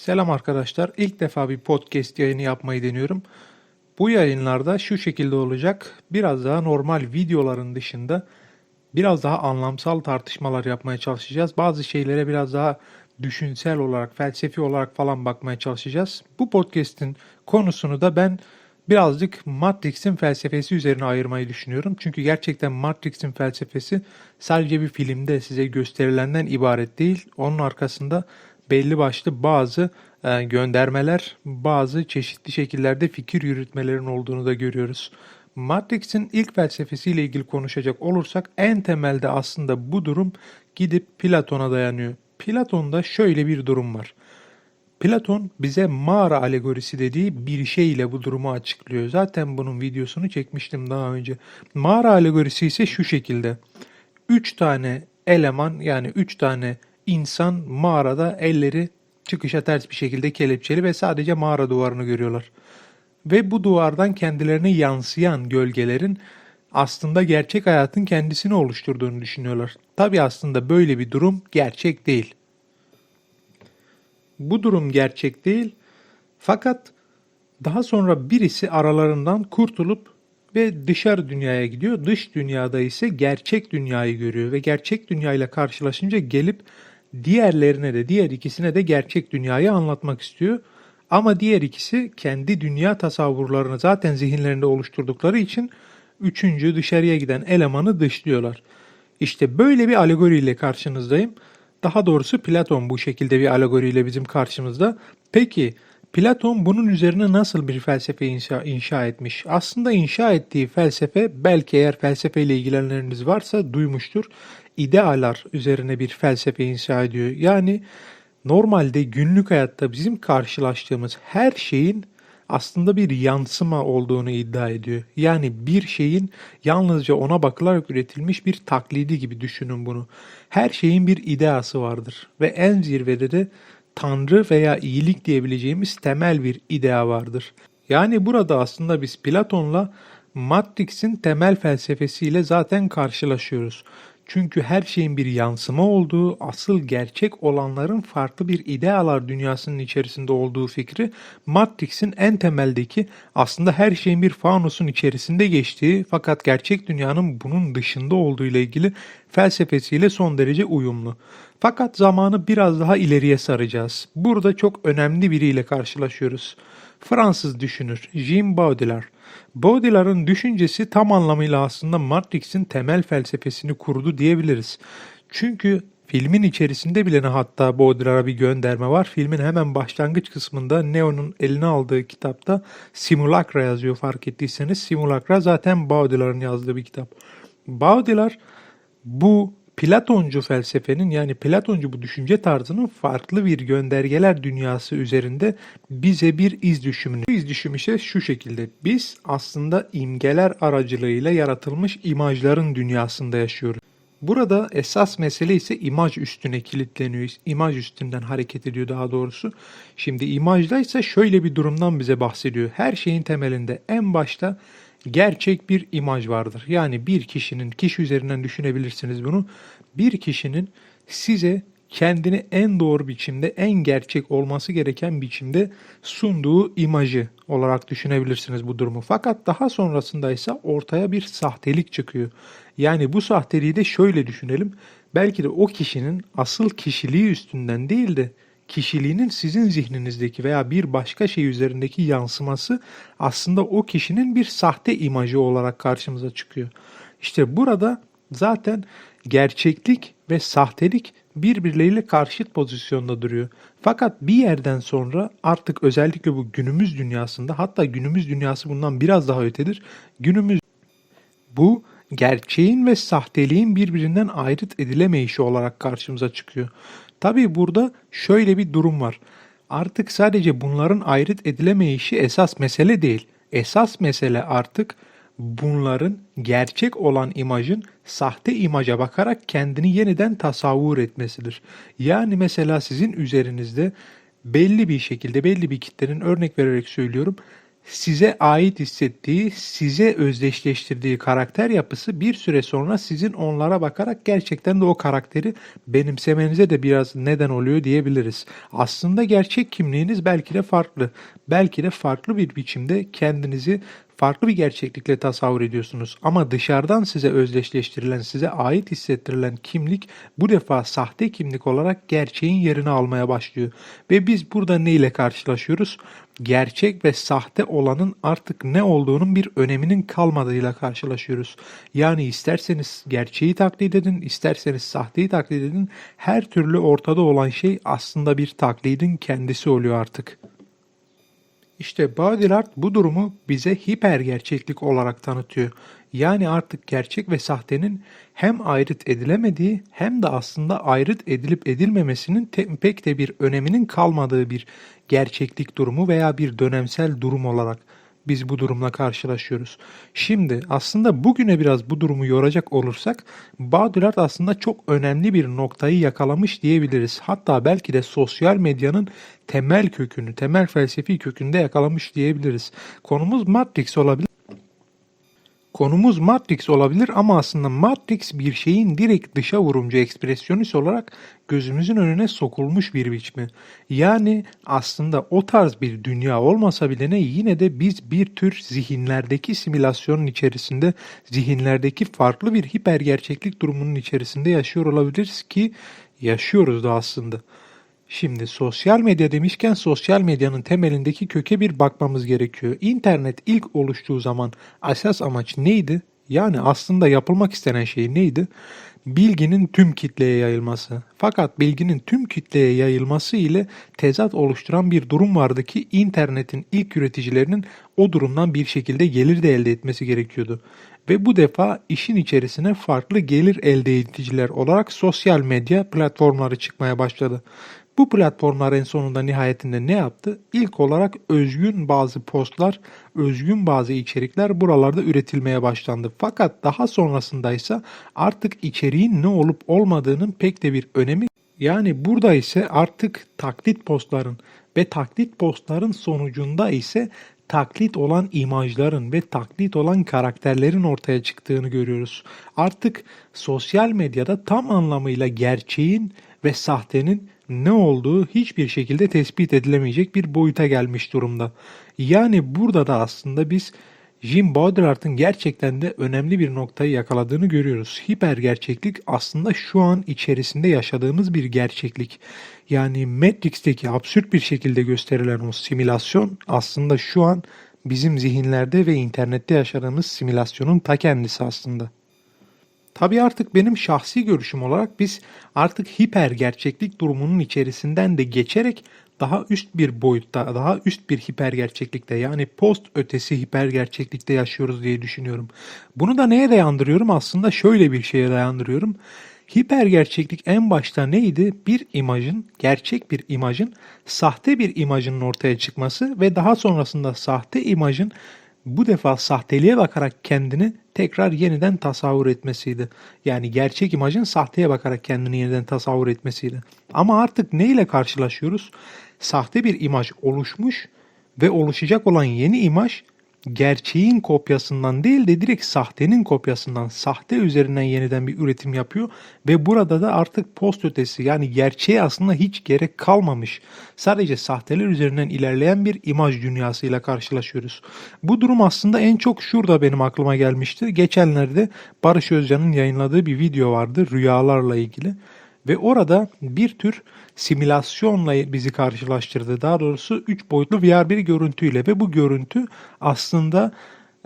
Selam arkadaşlar. İlk defa bir podcast yayını yapmayı deniyorum. Bu yayınlarda şu şekilde olacak. Biraz daha normal videoların dışında biraz daha anlamsal tartışmalar yapmaya çalışacağız. Bazı şeylere biraz daha düşünsel olarak, felsefi olarak falan bakmaya çalışacağız. Bu podcast'in konusunu da ben birazcık Matrix'in felsefesi üzerine ayırmayı düşünüyorum. Çünkü gerçekten Matrix'in felsefesi sadece bir filmde size gösterilenden ibaret değil. Onun arkasında belli başlı bazı e, göndermeler, bazı çeşitli şekillerde fikir yürütmelerin olduğunu da görüyoruz. Matrix'in ilk felsefesiyle ilgili konuşacak olursak en temelde aslında bu durum gidip Platon'a dayanıyor. Platon'da şöyle bir durum var. Platon bize mağara alegorisi dediği bir şey ile bu durumu açıklıyor. Zaten bunun videosunu çekmiştim daha önce. Mağara alegorisi ise şu şekilde. Üç tane eleman yani üç tane insan mağarada elleri çıkışa ters bir şekilde kelepçeli ve sadece mağara duvarını görüyorlar. Ve bu duvardan kendilerine yansıyan gölgelerin aslında gerçek hayatın kendisini oluşturduğunu düşünüyorlar. Tabi aslında böyle bir durum gerçek değil. Bu durum gerçek değil. Fakat daha sonra birisi aralarından kurtulup ve dışarı dünyaya gidiyor. Dış dünyada ise gerçek dünyayı görüyor ve gerçek dünyayla karşılaşınca gelip diğerlerine de diğer ikisine de gerçek dünyayı anlatmak istiyor. Ama diğer ikisi kendi dünya tasavvurlarını zaten zihinlerinde oluşturdukları için üçüncü dışarıya giden elemanı dışlıyorlar. İşte böyle bir alegoriyle karşınızdayım. Daha doğrusu Platon bu şekilde bir alegoriyle bizim karşımızda. Peki Platon bunun üzerine nasıl bir felsefe inşa, inşa etmiş? Aslında inşa ettiği felsefe belki eğer felsefeyle ilgilenenleriniz varsa duymuştur. İdealar üzerine bir felsefe inşa ediyor. Yani normalde günlük hayatta bizim karşılaştığımız her şeyin aslında bir yansıma olduğunu iddia ediyor. Yani bir şeyin yalnızca ona bakılarak üretilmiş bir taklidi gibi düşünün bunu. Her şeyin bir ideası vardır ve en zirvede de tanrı veya iyilik diyebileceğimiz temel bir idea vardır. Yani burada aslında biz Platon'la Matrix'in temel felsefesiyle zaten karşılaşıyoruz. Çünkü her şeyin bir yansıma olduğu, asıl gerçek olanların farklı bir idealar dünyasının içerisinde olduğu fikri Matrix'in en temeldeki aslında her şeyin bir fanusun içerisinde geçtiği fakat gerçek dünyanın bunun dışında olduğu ile ilgili felsefesiyle son derece uyumlu. Fakat zamanı biraz daha ileriye saracağız. Burada çok önemli biriyle karşılaşıyoruz. Fransız düşünür Jean Baudrillard. Baudrillard'ın düşüncesi tam anlamıyla aslında Matrix'in temel felsefesini kurdu diyebiliriz. Çünkü filmin içerisinde bile hatta Baudrillard'a bir gönderme var. Filmin hemen başlangıç kısmında Neo'nun eline aldığı kitapta Simulacra yazıyor fark ettiyseniz. Simulacra zaten Baudrillard'ın yazdığı bir kitap. Baudrillard bu Platoncu felsefenin yani Platoncu bu düşünce tarzının farklı bir göndergeler dünyası üzerinde bize bir iz düşümünü. Bu iz düşümü ise şu şekilde. Biz aslında imgeler aracılığıyla yaratılmış imajların dünyasında yaşıyoruz. Burada esas mesele ise imaj üstüne kilitleniyor. İmaj üstünden hareket ediyor daha doğrusu. Şimdi imajda ise şöyle bir durumdan bize bahsediyor. Her şeyin temelinde en başta gerçek bir imaj vardır. Yani bir kişinin, kişi üzerinden düşünebilirsiniz bunu. Bir kişinin size kendini en doğru biçimde, en gerçek olması gereken biçimde sunduğu imajı olarak düşünebilirsiniz bu durumu. Fakat daha sonrasında ise ortaya bir sahtelik çıkıyor. Yani bu sahteliği de şöyle düşünelim. Belki de o kişinin asıl kişiliği üstünden değil de kişiliğinin sizin zihninizdeki veya bir başka şey üzerindeki yansıması aslında o kişinin bir sahte imajı olarak karşımıza çıkıyor. İşte burada zaten gerçeklik ve sahtelik birbirleriyle karşıt pozisyonda duruyor. Fakat bir yerden sonra artık özellikle bu günümüz dünyasında hatta günümüz dünyası bundan biraz daha ötedir. Günümüz bu gerçeğin ve sahteliğin birbirinden ayrıt edilemeyişi olarak karşımıza çıkıyor. Tabii burada şöyle bir durum var. Artık sadece bunların ayrıt edilemeyişi esas mesele değil. Esas mesele artık bunların gerçek olan imajın sahte imaja bakarak kendini yeniden tasavvur etmesidir. Yani mesela sizin üzerinizde belli bir şekilde belli bir kitlenin örnek vererek söylüyorum size ait hissettiği, size özdeşleştirdiği karakter yapısı bir süre sonra sizin onlara bakarak gerçekten de o karakteri benimsemenize de biraz neden oluyor diyebiliriz. Aslında gerçek kimliğiniz belki de farklı. Belki de farklı bir biçimde kendinizi farklı bir gerçeklikle tasavvur ediyorsunuz. Ama dışarıdan size özdeşleştirilen, size ait hissettirilen kimlik bu defa sahte kimlik olarak gerçeğin yerini almaya başlıyor. Ve biz burada ne ile karşılaşıyoruz? Gerçek ve sahte olanın artık ne olduğunun bir öneminin kalmadığıyla karşılaşıyoruz. Yani isterseniz gerçeği taklit edin, isterseniz sahteyi taklit edin. Her türlü ortada olan şey aslında bir taklidin kendisi oluyor artık. İşte Baudrillard bu durumu bize hiper gerçeklik olarak tanıtıyor. Yani artık gerçek ve sahtenin hem ayrıt edilemediği hem de aslında ayrıt edilip edilmemesinin te- pek de bir öneminin kalmadığı bir gerçeklik durumu veya bir dönemsel durum olarak biz bu durumla karşılaşıyoruz. Şimdi aslında bugüne biraz bu durumu yoracak olursak Baudrillard aslında çok önemli bir noktayı yakalamış diyebiliriz. Hatta belki de sosyal medyanın temel kökünü, temel felsefi kökünde yakalamış diyebiliriz. Konumuz Matrix olabilir. Konumuz Matrix olabilir ama aslında Matrix bir şeyin direkt dışa vurumcu ekspresyonist olarak gözümüzün önüne sokulmuş bir biçimi. Yani aslında o tarz bir dünya olmasa bile ne yine de biz bir tür zihinlerdeki simülasyonun içerisinde zihinlerdeki farklı bir hiper gerçeklik durumunun içerisinde yaşıyor olabiliriz ki yaşıyoruz da aslında. Şimdi sosyal medya demişken sosyal medyanın temelindeki köke bir bakmamız gerekiyor. İnternet ilk oluştuğu zaman asas amaç neydi? Yani aslında yapılmak istenen şey neydi? Bilginin tüm kitleye yayılması. Fakat bilginin tüm kitleye yayılması ile tezat oluşturan bir durum vardı ki internetin ilk üreticilerinin o durumdan bir şekilde gelir de elde etmesi gerekiyordu. Ve bu defa işin içerisine farklı gelir elde ediciler olarak sosyal medya platformları çıkmaya başladı. Bu platformlar en sonunda nihayetinde ne yaptı? İlk olarak özgün bazı postlar, özgün bazı içerikler buralarda üretilmeye başlandı. Fakat daha sonrasında ise artık içeriğin ne olup olmadığının pek de bir önemi yani burada ise artık taklit postların ve taklit postların sonucunda ise taklit olan imajların ve taklit olan karakterlerin ortaya çıktığını görüyoruz. Artık sosyal medyada tam anlamıyla gerçeğin ve sahtenin ne olduğu hiçbir şekilde tespit edilemeyecek bir boyuta gelmiş durumda. Yani burada da aslında biz Jim Baudrillard'ın gerçekten de önemli bir noktayı yakaladığını görüyoruz. Hiper gerçeklik aslında şu an içerisinde yaşadığımız bir gerçeklik. Yani Matrix'teki absürt bir şekilde gösterilen o simülasyon aslında şu an bizim zihinlerde ve internette yaşadığımız simülasyonun ta kendisi aslında. Tabii artık benim şahsi görüşüm olarak biz artık hiper gerçeklik durumunun içerisinden de geçerek daha üst bir boyutta, daha üst bir hiper gerçeklikte yani post ötesi hiper gerçeklikte yaşıyoruz diye düşünüyorum. Bunu da neye dayandırıyorum? Aslında şöyle bir şeye dayandırıyorum. Hiper gerçeklik en başta neydi? Bir imajın, gerçek bir imajın sahte bir imajının ortaya çıkması ve daha sonrasında sahte imajın bu defa sahteliğe bakarak kendini tekrar yeniden tasavvur etmesiydi. Yani gerçek imajın sahteye bakarak kendini yeniden tasavvur etmesiydi. Ama artık ne ile karşılaşıyoruz? Sahte bir imaj oluşmuş ve oluşacak olan yeni imaj gerçeğin kopyasından değil de direkt sahtenin kopyasından, sahte üzerinden yeniden bir üretim yapıyor ve burada da artık post ötesi yani gerçeğe aslında hiç gerek kalmamış. Sadece sahteler üzerinden ilerleyen bir imaj dünyasıyla karşılaşıyoruz. Bu durum aslında en çok şurada benim aklıma gelmişti. Geçenlerde Barış Özcan'ın yayınladığı bir video vardı rüyalarla ilgili. Ve orada bir tür simülasyonla bizi karşılaştırdı. Daha doğrusu 3 boyutlu VR bir görüntüyle ve bu görüntü aslında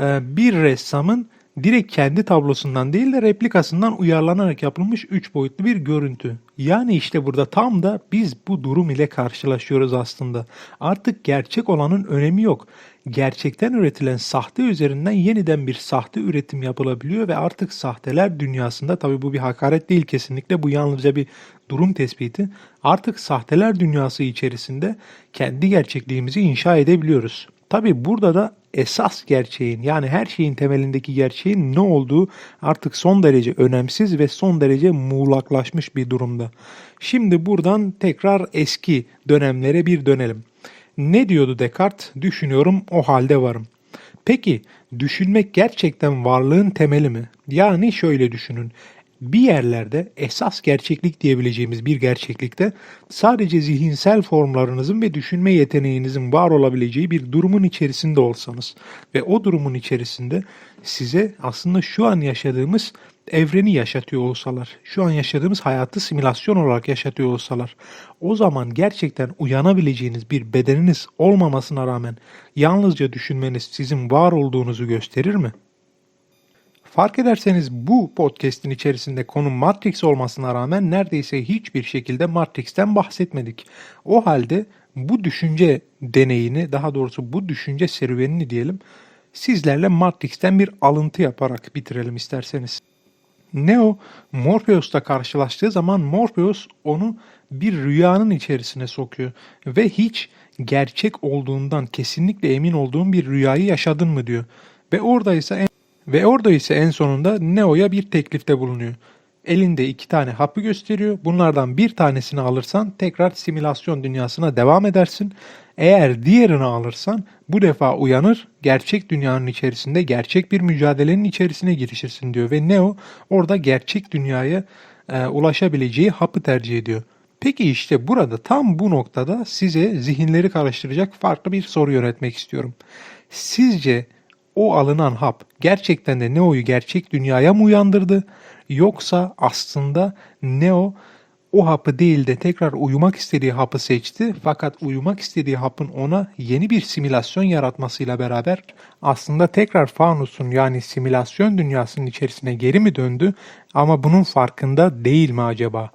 e, bir ressamın direkt kendi tablosundan değil de replikasından uyarlanarak yapılmış 3 boyutlu bir görüntü. Yani işte burada tam da biz bu durum ile karşılaşıyoruz aslında. Artık gerçek olanın önemi yok. Gerçekten üretilen sahte üzerinden yeniden bir sahte üretim yapılabiliyor ve artık sahteler dünyasında tabi bu bir hakaret değil kesinlikle bu yalnızca bir durum tespiti. Artık sahteler dünyası içerisinde kendi gerçekliğimizi inşa edebiliyoruz. Tabi burada da esas gerçeğin yani her şeyin temelindeki gerçeğin ne olduğu artık son derece önemsiz ve son derece muğlaklaşmış bir durumda. Şimdi buradan tekrar eski dönemlere bir dönelim. Ne diyordu Descartes? Düşünüyorum o halde varım. Peki düşünmek gerçekten varlığın temeli mi? Yani şöyle düşünün. Bir yerlerde esas gerçeklik diyebileceğimiz bir gerçeklikte sadece zihinsel formlarınızın ve düşünme yeteneğinizin var olabileceği bir durumun içerisinde olsanız ve o durumun içerisinde size aslında şu an yaşadığımız evreni yaşatıyor olsalar, şu an yaşadığımız hayatı simülasyon olarak yaşatıyor olsalar, o zaman gerçekten uyanabileceğiniz bir bedeniniz olmamasına rağmen yalnızca düşünmeniz sizin var olduğunuzu gösterir mi? Fark ederseniz bu podcast'in içerisinde konu Matrix olmasına rağmen neredeyse hiçbir şekilde Matrix'ten bahsetmedik. O halde bu düşünce deneyini, daha doğrusu bu düşünce serüvenini diyelim, sizlerle Matrix'ten bir alıntı yaparak bitirelim isterseniz. Neo Morpheus'la karşılaştığı zaman Morpheus onu bir rüyanın içerisine sokuyor ve hiç gerçek olduğundan kesinlikle emin olduğum bir rüyayı yaşadın mı diyor. Ve orada ise en, ve orada ise en sonunda Neo'ya bir teklifte bulunuyor. Elinde iki tane hapı gösteriyor. Bunlardan bir tanesini alırsan tekrar simülasyon dünyasına devam edersin. Eğer diğerini alırsan bu defa uyanır, gerçek dünyanın içerisinde gerçek bir mücadelenin içerisine girişirsin diyor. Ve Neo orada gerçek dünyaya e, ulaşabileceği hapı tercih ediyor. Peki işte burada tam bu noktada size zihinleri karıştıracak farklı bir soru yönetmek istiyorum. Sizce o alınan hap gerçekten de Neo'yu gerçek dünyaya mı uyandırdı? Yoksa aslında Neo o hapı değil de tekrar uyumak istediği hapı seçti. Fakat uyumak istediği hapın ona yeni bir simülasyon yaratmasıyla beraber aslında tekrar Faunus'un yani simülasyon dünyasının içerisine geri mi döndü ama bunun farkında değil mi acaba?